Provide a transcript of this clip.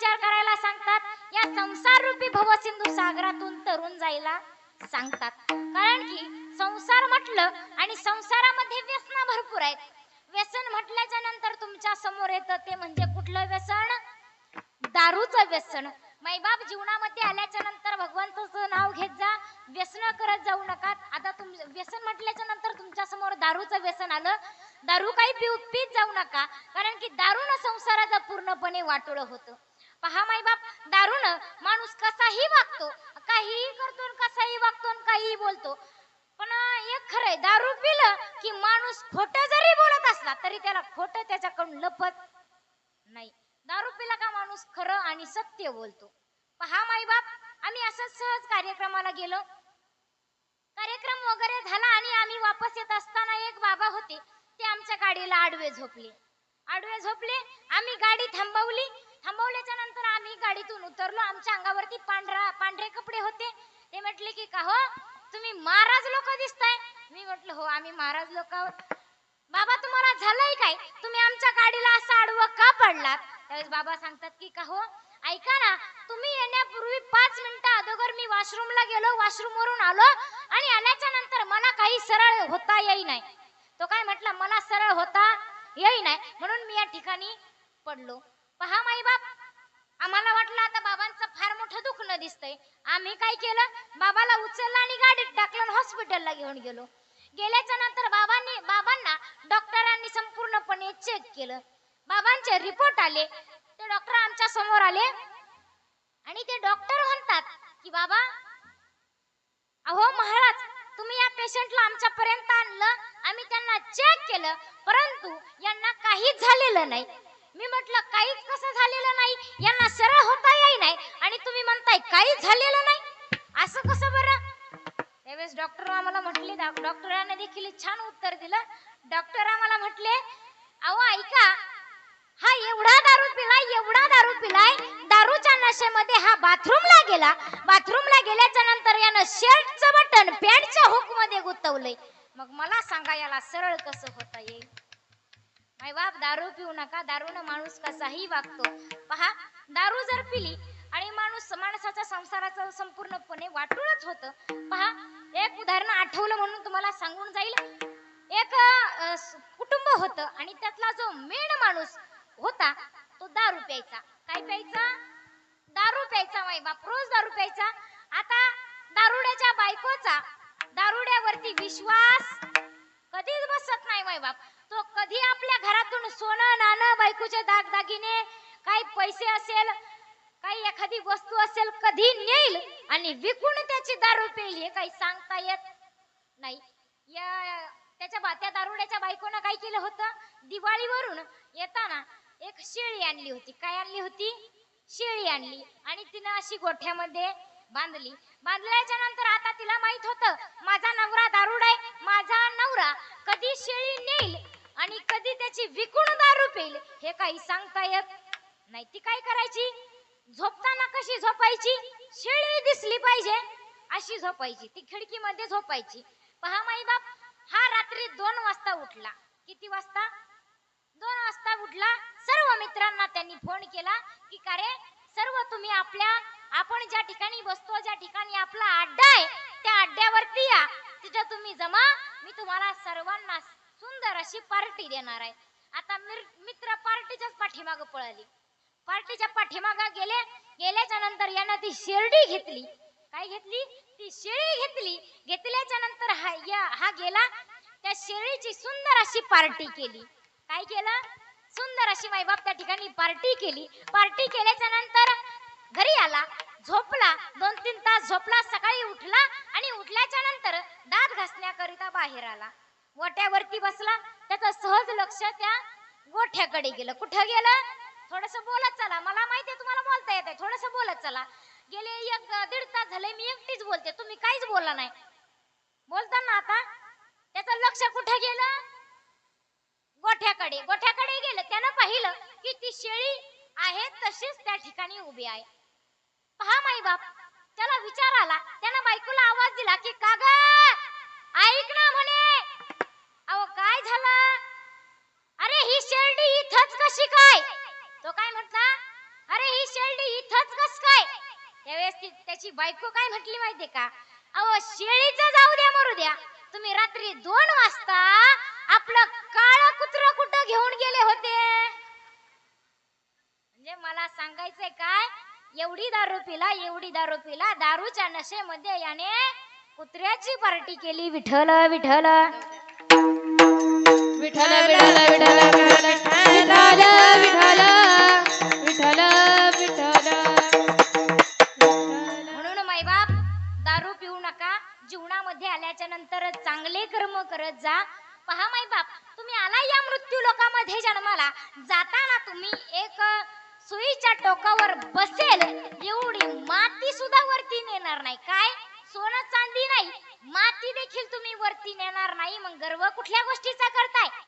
विचार करायला सांगतात. या संसार रूपी भवसिंधू सागरातून तरुण जायला सांगतात. कारण की संसार म्हटलं आणि संसारामध्ये व्यसन भरपूर आहेत. व्यसन म्हटल्याच्या नंतर तुमच्यासमोर येतं ते म्हणजे कुठलं व्यसन? दारूचं व्यसन. माईबाप जीवनामध्ये आल्याच्यानंतर भगवंताचं नाव घेत जा. व्यसन करत जाऊ नका. आता तुम व्यसन म्हटल्याच्या नंतर तुमच्यासमोर दारूचं व्यसन आलं. दारू काही पिऊ पीत जाऊ नका. कारण की दारूनं संसाराचं पूर्णपणे वाटोळं होतं. पहा माईबाप दारून माणूस कसाही वागतो. काहीही करतो कसाही वागतो आणि काहीही बोलतो. पण एक खरंय दारू पिलं की माणूस खोटं जरी बोलत असला तरी त्याला खोटं त्याच्याकडून लपत नाही. दारू पिला का माणूस खरं आणि सत्य बोलतो? पहा माईबाप आम्ही असंच सहज कार्यक्रमाला गेलो. कार्यक्रम वगैरे झाला आणि आम्ही वापस येत असताना एक बाबा होते. ते आमच्या गाडीला आडवे झोपले. आडवे झोपले आम्ही गाडी थांबवली थांबवल्याच्या नंतर आम्ही गाडीतून उतरलो. आमच्या अंगावरती पांढरा पांढरे कपडे होते. ते म्हटले की का हो? तुम्ही महाराज लोक दिसताय. मी म्हटलं हो आम्ही महाराज लोक. आहोत बाबा तुम्हाला झालंय काय? तुम्ही आमच्या गाडीला असं आडवं का पडलात? त्यावेळेस बाबा सांगतात की का हो? ऐका ना तुम्ही येण्यापूर्वी पाच मिनिटं अगोदर मी वॉशरूमला गेलो. वॉशरूम वरून आलो आणि आल्याच्यानंतर मला काही सरळ होता येई नाही. तो काय म्हटला मला सरळ होता येई नाही. म्हणून मी या ठिकाणी पडलो. पहा माई बाप आम्हाला वाटलं आता बाबांचं फार मोठं दुखणं दिसतंय. आम्ही काय केलं? बाबाला उचललं आणि गाडीत टाकलं हॉस्पिटलला घेऊन गेलो. गेल्याच्यानंतर बाबांनी बाबांना डॉक्टरांनी संपूर्णपणे चेक केलं. बाबांचे रिपोर्ट आले. ते डॉक्टर आमच्यासमोर आले. आणि ते डॉक्टर म्हणतात की बाबा अहो महाराज तुम्ही या पेशंटला आमच्यापर्यंत आणलं. आम्ही त्यांना चेक केलं. परंतु यांना काहीच झालेलं नाही. मी म्हटलं काहीच कसं झालेलं नाही. यांना सरळ होता येई नाही. आणि तुम्ही म्हणताय काहीच झालेलं नाही. असं कसं बरं? त्यावेळेस डॉक्टर आम्हाला म्हटले डॉक्टरांनी देखील छान उत्तर दिलं. डॉक्टर आम्हाला म्हटले अहो ऐका. हा एवढा दारू पिलाय एवढा दारू पिलाय. दारूच्या नशेमध्ये हा बाथरूमला गेला. बाथरूमला गेल्याच्यानंतर यानं शर्टचं बटन पॅन्टच्या हुकमध्ये गुंतवलंय. मग मला सांगा याला सरळ कसं होता येईल? माय बाप दारू पिऊ नका दारूनं माणूस कसाही वागतो. पहा दारू जर पिली आणि माणूस माणसाच्या संसाराचं संपूर्णपणे वाटूनच होतं पहा एक उदाहरण आठवलं म्हणून तुम्हाला सांगून जाईल. एक कुटुंब होतं आणि त्यातला जो मेन माणूस होता तो दारू प्यायचा. काय प्यायचा? सोनं नाणं बायकोचे दागदागिने काही पैसे असेल काही एखादी वस्तू असेल कधी नेईल आणि विकून त्याची दारू पेईल हे काही सांगता येत नाही. या त्याच्या बात्या दारुड्याच्या बायकोनं काय केलं होतं? दिवाळीवरून येताना एक शेळी आणली होती. काय आणली होती? शेळी आणली आणि तिनं अशी गोठ्यामध्ये बांधली. बांधल्याच्या नंतर आता तिला माहीत होतं माझा नवरा दारुड आहे माझा नवरा कधी शेळी नेईल आणि कधी त्याची विकून दारू पेईल हे काही सांगता येत नाही. ती काय करायची? झोपताना कशी झोपायची? शेळी दिसली पाहिजे अशी झोपायची. ती खिडकीमध्ये झोपायची. पहा माई बाप हा रात्री दोन वाजता उठला. किती वाजता? दोन वाजता उठला. सर्व मित्रांना त्यांनी फोन केला की का रे सर्व तुम्ही आपल्या आपण ज्या ठिकाणी बसतो ज्या ठिकाणी आपला अड्डा आहे त्या अड्ड्यावरती या. तिथं तुम्ही जमा. मी तुम्हाला सर्वांना सुंदर अशी पार्टी देणार आहे. आता मिर- मित्र पार्टीच्याच पाठीमागं पळाली. पार्टीच्या पाठीमागा गेले गेल्याच्यानंतर यानं ती शेरडी घेतली. काय घेतली? ती शेळी घेतली. घेतल्याच्या नंतर हा या हा गेला. त्या शेळीची सुंदर अशी पार्टी केली. काय केलं? सुंदर अशी माईबाप त्या ठिकाणी पार्टी केली. पार्टी केल्याच्यानंतर घरी आला झोपला. दोन तीन तास झोपला सकाळी उठला आणि उठल्याच्या नंतर दात घासण्याकरिता बाहेर आला. गोठ्यावरती बसला. त्याचं सहज लक्ष त्या गोठ्याकडे गेलं. कुठं गेलं? थोडस बोलत चला. मला माहितीये तुम्हाला बोलता येत आहे थोडस बोलत चला. गेले एक दीड तास झाले. मी एकटीच बोलते. तुम्ही काहीच बोलला नाही. बोलताना आता त्याचं लक्ष कुठं गेलं? गोठ्याकडे. गोठ्याकडे गेलं. त्यानं पाहिलं की ती शेळी आहे तशीच त्या ठिकाणी उभी आहे. पहा माई बाप त्याला विचार आला. त्यानं बायकोला आवाज दिला की का ग ऐक ना म्हणे. काय झालं? अरे ही शेळडी इथंच कशी काय? तो काय म्हटला अरे ही शेळडी इथंच कस काय? त्यावेळेस त्याची बायको काय म्हटली माहितीये का? अहो शेळीचं जाऊ द्या मरू द्या. तुम्ही रात्री दोन वाजता आपलं काळ कुत्र कुठं घेऊन गेले होते? म्हणजे मला सांगायचंय काय? एवढी दारू पिला एवढी दारू पिला दारूच्या नशेमध्ये याने कुत्र्याची पार्टी केली विठल विठल जीवनामध्ये आल्याच्यानंतर चांगले कर्म करत जा. पहा मायबाप तुम्ही आला या मृत्यू लोकामध्ये जन्माला. जाताना तुम्ही एक सुईच्या टोकावर बसेल. एवढी माती सुद्धा वरती नेणार नाही. काय? सोनं चांदी नाही माती देखील तुम्ही वरती नेणार नाही मग गर्व कुठल्या गोष्टीचा करताय?